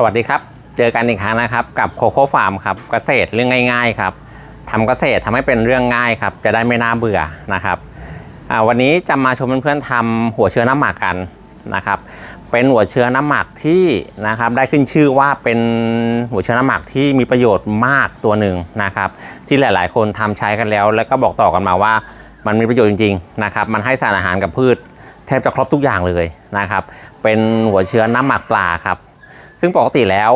สวัสดีครับ เจอกันอีกครั้งนะครับ กับโคโค่ฟาร์มครับเกษตรเรื่องง่าย ๆครับทำเกษตรทำให้เป็นเรื่องง่ายครับ จะได้ไม่น่าเบื่อนะครับวันนี้จะมาชมเพื่อนๆทำหัวเชื้อน้ำหมักกันนะครับ เป็นหัวเชื้อน้ำหมักที่นะครับได้ขึ้นชื่อว่าเป็นหัวเชื้อน้ำหมักที่มีประโยชน์มากตัวหนึ่งนะครับ ที่หลาย ๆ คนทำใช้กันแล้ว แล้วก็บอกต่อกันมาว่ามันมีประโยชน์จริงๆนะครับ มันให้สารอาหารกับพืชแทบจะครบทุกอย่างเลยนะครับ เป็นหัวเชื้อน้ำหมักปลาครับ ซึ่งปกติแล้ว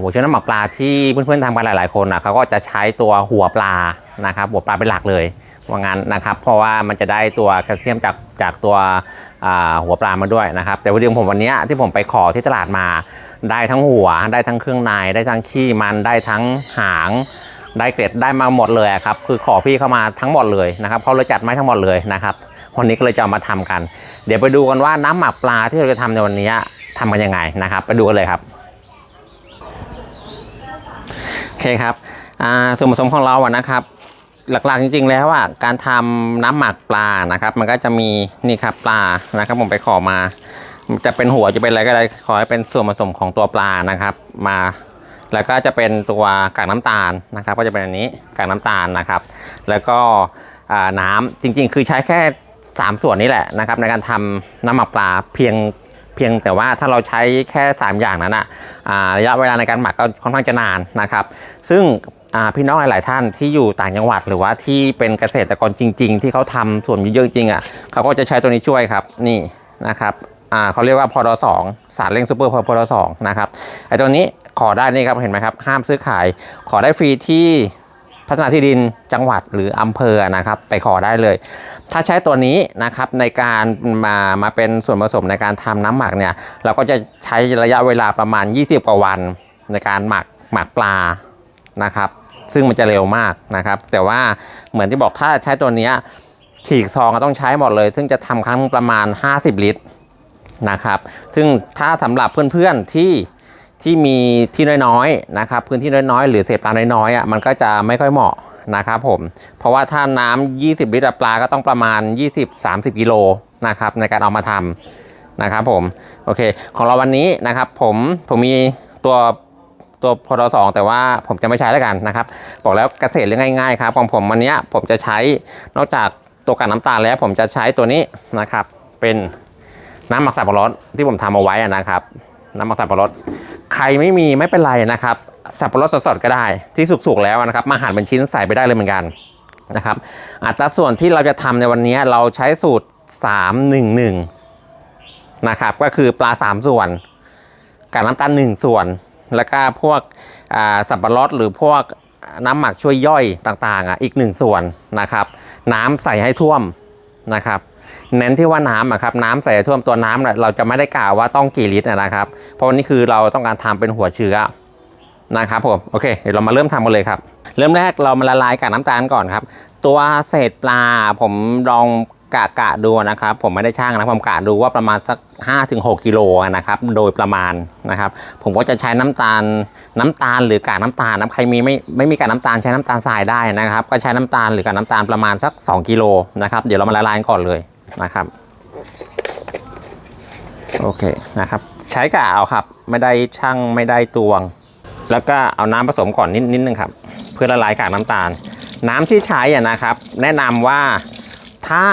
หัวเชื้อน้ำหมักปลาที่เพื่อนๆทำกันหลาย ๆ คนนะเขาก็จะใช้ตัวหัวปลานะครับหัวปลาเป็นหลักเลยว่างั้นนะครับ เพราะว่ามันจะได้ตัวแคลเซียมจากจากตัวหัวปลามาด้วยนะครับ แต่วันเดียวผมวันนี้ที่ผมไปขอที่ตลาดมา ได้ทั้งหัว ได้ทั้งเครื่องใน ได้ทั้งขี้มันได้ทั้งหางได้เกร็ดได้มาหมดเลยครับคือขอพี่เข้ามาทั้งหมดเลยนะครับเขาเลยจัดมาให้ทั้งหมดเลยนะครับวันนี้ก็เลยจะเอามาทำกัน เดี๋ยวไปดูกันว่าน้ำหมักปลาที่เราจะทำในวันนี้ ทำกันยังไงนะครับ ไปดูกันเลยครับโอเคครับส่วนผสมของเราอะนะครับ หลักๆจริง ๆ แล้วอะการทำน้ำหมักปลานะครับ มันก็จะมีนี่ครับปลานะครับ ผมไปขอมาจะเป็นหัวจะเป็นอะไรก็ได้ขอให้เป็นส่วนผสมของตัวปลานะครับ มา แล้วก็จะเป็นตัวกากน้ำตาลนะครับ ก็จะเป็นอันนี้กากน้ำตาลนะครับ แล้วก็น้ำจริง ๆ คือใช้แค่ 3 ส่วนนี้แหละนะครับ ในการทำน้ำหมักปลาเพียง เพียงแต่ว่าถ้าเราใช้แค่ 3 อย่างนั้นอะอ่าระยะเวลาในการหมักก็ค่อนข้างจะนานนะครับ ซึ่งพี่น้องหลาย ๆ ท่านที่อยู่ต่างจังหวัด หรือว่าที่เป็นเกษตรกรจริง ๆ ที่เขาทำส่วนเยอะจริงอะเขาก็จะใช้ตัวนี้ช่วยครับนี่นะครับเขาเรียกว่าพอดสองสารเร่งซูเปอร์พอดสองนะครับไอตัวนี้ขอได้นี่ครับเห็นไหมครับห้ามซื้อขายขอได้ฟรีที่ พัฒนาที่ดินจังหวัดหรืออำเภอนะครับไปขอได้เลย ถ้าใช้ตัวนี้นะครับในการมามาเป็นส่วนผสมในการทำน้ำหมักเนี่ยเราก็จะใช้ระยะเวลาประมาณ 20 กว่าวัน ในการหมักหมักปลานะครับซึ่งมันจะเร็วมากนะครับ แต่ว่าเหมือนที่บอกถ้าใช้ตัวนี้ฉีกซองก็ต้องใช้หมดเลย ซึ่งจะทำครั้งประมาณ 50 ลิตรนะครับ ซึ่งถ้าสำหรับเพื่อนๆที่ ที่มีที่น้อยๆนะครับพื้นที่น้อยๆ หรือเศษปลาน้อยๆอะมันก็จะไม่ค่อยเหมาะนะครับผมเพราะว่าถ้าน้ำ20 ลิตรปลาก็ต้องประมาณ 20-30 กิโลนะครับในการเอามาทำนะครับผมโอเคของเราวันนี้นะครับผมผมมีตัวตัวพอดสองแต่ว่าผมจะไม่ใช้แล้วกันนะครับ บอกแล้วเกษตรเรื่องง่ายๆครับของผมวันนี้ผมจะใช้นอกจากตัวกันน้ำตาลแล้ว ผมจะใช้ตัวนี้นะครับ เป็นน้ำหมักสับปะรดที่ผมทำเอาไว้นะครับ น้ำหมักสับปะรด ใครไม่มีไม่เป็นไรนะครับ สับปะรดสดๆก็ได้ที่สุกๆแล้วนะครับ มาหั่นเป็นชิ้นใส่ไปได้เลยเหมือนกันนะครับ อัตราส่วนที่เราจะทำในวันนี้เราใช้สูตร 311 นะครับ ก็คือปลา 3 ส่วนกากน้ำตาล1ส่วน แล้วก็พวกสับปะรดหรือพวกน้ำหมักช่วยย่อยต่างๆอะอีก 1 ส่วนนะครับ น้ำใส่ให้ท่วมนะครับ เน้นที่ว่าน้ำอะครับน้ำใส่ให้ท่วมตัวน้ำเราจะไม่ได้กล่าวว่าต้องกี่ลิตรนะครับ เพราะนนี้คือเราต้องการทำเป็นหัวเชื้อนะครับผมโอเคเดี๋ยวเรามาเริ่มทำกันเลยครับ เริ่มแรกเรามาละลายกากน้ำตาลก่อนครับ ตัวเศษปลาผมลองกะกะดูนะครับ ผมไม่ได้ช่างนะผมกะดูว่าประมาณสัก 5-6กิโลนะครับโดยประมาณนะครับ ผมก็จะใช้น้ำตาลน้ำตาลหรือกากน้ำตาลนะใครมีไม่ไม่มีกากน้ำตาลใช้น้ำตาลทรายได้นะครับ ก็ใช้น้ำตาลหรือกากน้ำตาลประมาณสัก 2กิโลนะครับเดี๋ยวเรามาละลายก่อนเลย นะครับ โอเคนะครับ ใช้กะเอาครับ ไม่ได้ช่างไม่ได้ตวง แล้วก็เอาน้ำผสมก่อนนิดนิดนึงครับ เพื่อละลายกากน้ำตาล น้ำที่ใช้อะนะครับ แนะนำว่าถ้า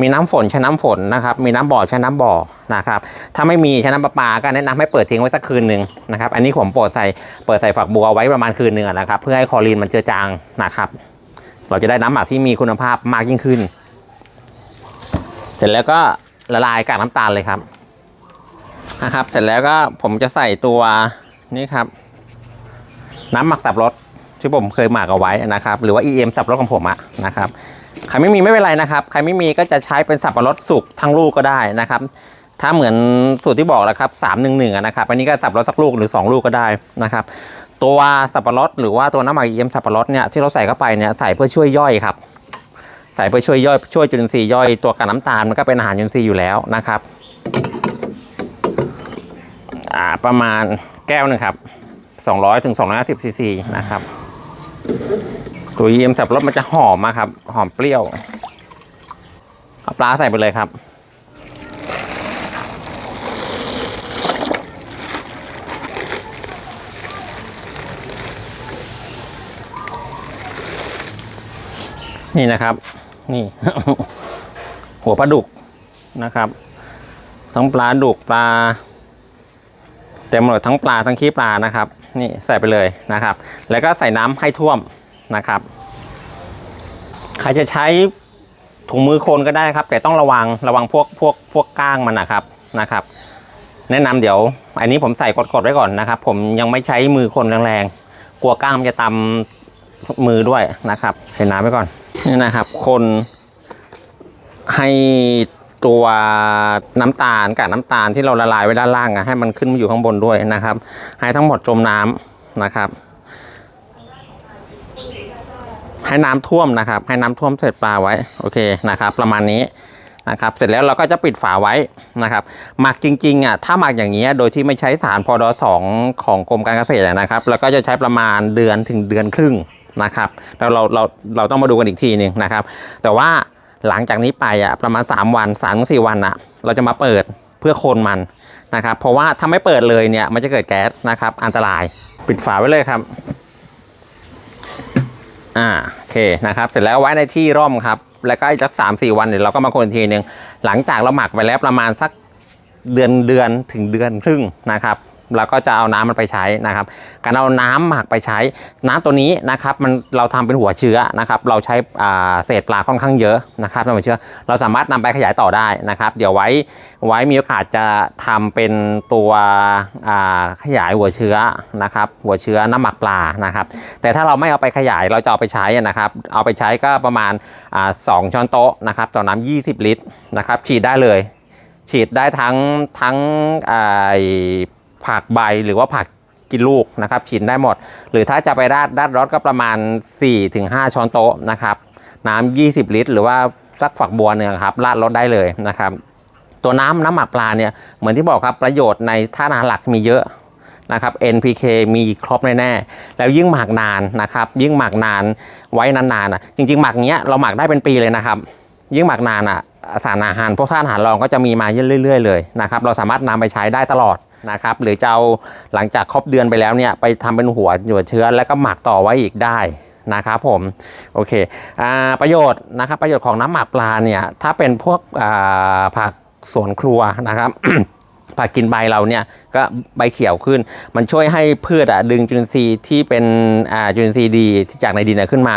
มีน้ำฝนใช้น้ำฝนนะครับ มีน้ำบ่อใช้น้ำบ่อนะครับ ถ้าไม่มีใช้น้ำประปาก็แนะนำให้เปิดทิ้งไว้สักคืนหนึ่งนะครับ อันนี้ผมเปิดใส่เปิดใส่ฝักบัวไว้ประมาณคืนหนึ่งนะครับ เพื่อให้คลอรีนมันเจือจางนะครับ เราจะได้น้ำหมักที่มีคุณภาพมากยิ่งขึ้น ร็จแล้วก็ละลายกากน้ำตาลเลยครับนะครับ เสร็จแล้วก็ผมจะใส่ตัวนี่ครับ น้ำหมักสับรสที่ผมเคยหมักเอาไว้นะครับ หรือว่า EM สับรสของผมอะนะครับใครไม่มีไม่เป็นไรนะครับ ใครไม่มีก็จะใช้เป็นสับปะรดสุกทั้งลูกก็ได้นะครับ ถ้าเหมือนสูตรที่บอกแล้วครับสามหนึ่งหนึ่งนะครับอันนี้ก็สับปะรดสักลูกหรือ 2 ลูกก็ได้นะครับ ตัวสับปะรดหรือว่าตัวน้ำหมัก EM สับปะรดเนี่ยที่เราใส่เข้าไปเนี่ยใส่เพื่อช่วยย่อยครับ ใส่เพื่อช่วยย่อยช่วยจุลินทรีย์ย่อยตัวกากน้ำตาลมันก็เป็นอาหารจุลินทรีย์อยู่แล้วนะครับประมาณแก้วหนึ่งครับ200ถึง250ซีซีนะครับตัวยีเอ็มสับรถมันจะหอมมากครับ หอมเปรี้ยวเอาปลาใส่ไปเลยครับ นี่นะครับ นี่ หัวปลาดุกนะครับ ทั้งปลาดุกปลาเต็มหมดทั้งปลาทั้งขี้ปลานะครับ นี่ใส่ไปเลยนะครับ แล้วก็ใส่น้ำให้ท่วมนะครับ ใครจะใช้ถุงมือโคนก็ได้ครับ แต่ต้องระวังระวังพวกพวกพวกก้างมันนะครับนะครับ แนะนำเดี๋ยว อันนี้ผมใส่กดๆไว้ก่อนนะครับ ผมยังไม่ใช้มือคนแรงๆกลัวก้างมันจะตำ มือด้วยนะครับใส่น้ำไว้ก่อนนี่นะครับ คนให้ตัวน้ำตาลกับน้ำตาลที่เราละลายไว้ด้านล่างอะให้มันขึ้นมาอยู่ข้างบนด้วยนะครับ ให้ทั้งหมดจมน้ำนะครับ ให้น้ำท่วมนะครับ ให้น้ำท่วมเสร็จปลาไว้โอเคนะครับ ประมาณนี้นะครับ เสร็จแล้วเราก็จะปิดฝาไว้นะครับ หมักจริงๆอะถ้าหมักอย่างนี้โดยที่ไม่ใช้สารพอดสองของกรมการเกษตรนะครับ เราก็จะใช้ประมาณเดือนถึงเดือนครึ่ง นะครับแล้วเราเราเราต้องมาดูกันอีกทีหนึ่งนะครับ แต่ว่าหลังจากนี้ไปอะประมาณ 3 วัน3ามถึงสวันอะ เราจะมาเปิดเพื่อโคนมันนะครับ เพราะว่าถ้าไม่เปิดเลยเนี่ยมันจะเกิดแก๊สนะครับ อันตรายปิดฝาไว้เลยครับอ่าโอเคนะครับ เสร็จแล้วไว้ในที่ร่มครับ แล้วก็อีกสักสามสี่วันเดี๋ยวเราก็มาคนทีหนึ่งหลังจากเราหมักไปแล้วประมาณสักเดือนเดือนถึงเดือนครึ่งนะครับ เราก็จะเอาน้ำมันไปใช้นะครับ การเอาน้ำหมักไปใช้ น้ำตัวนี้นะครับมันเราทำเป็นหัวเชื้อนะครับ เราใช้เศษปลาค่อนข้างเยอะนะครับเป็นหัวเชื้อ เราสามารถนำไปขยายต่อได้นะครับ เดี๋ยวไว้ไว้มีโอกาสจะทำเป็นตัวขยายหัวเชื้อนะครับ หัวเชื้อน้ำหมักปลานะครับ แต่ถ้าเราไม่เอาไปขยายเราจะเอาไปใช้นะครับ เอาไปใช้ก็ประมาณสองช้อนโต๊ะนะครับต่อน้ำ20 ลิตรนะครับฉีดได้เลยฉีดได้ทั้งทั้งอ่า ผักใบหรือว่าผักกินลูกนะครับฉีดได้หมด หรือถ้าจะไปราดราดรสก็ประมาณ 4-5 ช้อนโต๊ะนะครับน้ำ20 ลิตร หรือว่าสักฝักบัวเนี่ยครับราดรสได้เลยนะครับ ตัวน้ำน้ำหมักปลาเนี่ยเหมือนที่บอกครับประโยชน์ในท่าอาหลักมีเยอะนะครับ NPK มีครบแน่ๆแล้วยิ่งหมักนานนะครับ ยิ่งหมักนานไว้นานๆอะจริง ๆ หมักเนี้ยเราหมักได้เป็นปีเลยนะครับ ยิ่งหมักนานอะสารอาหารพวกสารอาหารรองก็จะมีมาเรื่อยๆเลยนะครับ เราสามารถนำไปใช้ได้ตลอด นะครับหรือจะเอาหลังจากครบเดือนไปแล้วเนี่ยไปทำเป็นหัวหัวเชื้อแล้วก็หมักต่อไว้อีกได้นะครับผมโอเคอประโยชน์นะครับประโยชน์ของน้ำหมักปลาเนี่ยถ้าเป็นพวกผักสวนครัวนะครับผักกินใบเราเนี่ยก็ใบเขียวขึ้น มันช่วยให้พืชอะดึงจุลินทรีย์ที่เป็นอ่าจุลินทรีย์ดีที่จากในดินขึ้นมา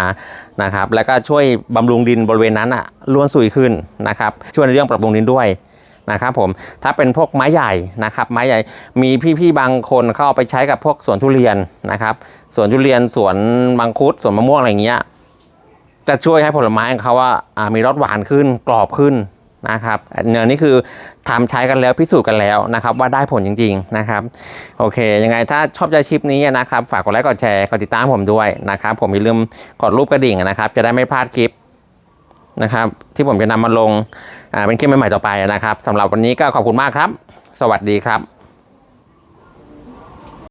นะครับแล้วก็ช่วยบำรุงดินบริเวณนั้นอะล้วนซุยขึ้นนะครับช่วยในเรื่องปรับปรุงดินด้วย นะครับผมถ้าเป็นพวกไม้ใหญ่นะครับไม้ใหญ่มีพี่ๆบางคนเขาเอาไปใช้กับพวกสวนทุเรียนนะครับสวนทุเรียนสวนมังคุดสวนมะม่วงอะไรอย่างเงี้ยจะช่วยให้ผลไม้ของเขาว่ามีรสหวานขึ้นกรอบขึ้นนะครับเนี่ยนี่คือทำใช้กันแล้วพิสูจน์กันแล้วนะครับ ว่าได้ผลจริง ๆนะครับ โอเค ยังไงถ้าชอบใจคลิปนี้นะครับ ฝากกดไลค์กดแชร์กดติดตามผมด้วยนะครับ ผมอย่าลืมกดรูปกระดิ่งนะครับ จะได้ไม่พลาดคลิปนะครับ ที่ผมจะนำมาลง เป็นคลิปใหม่ๆต่อไปนะครับสำหรับวันนี้ก็ขอบคุณมากครับ สวัสดีครับ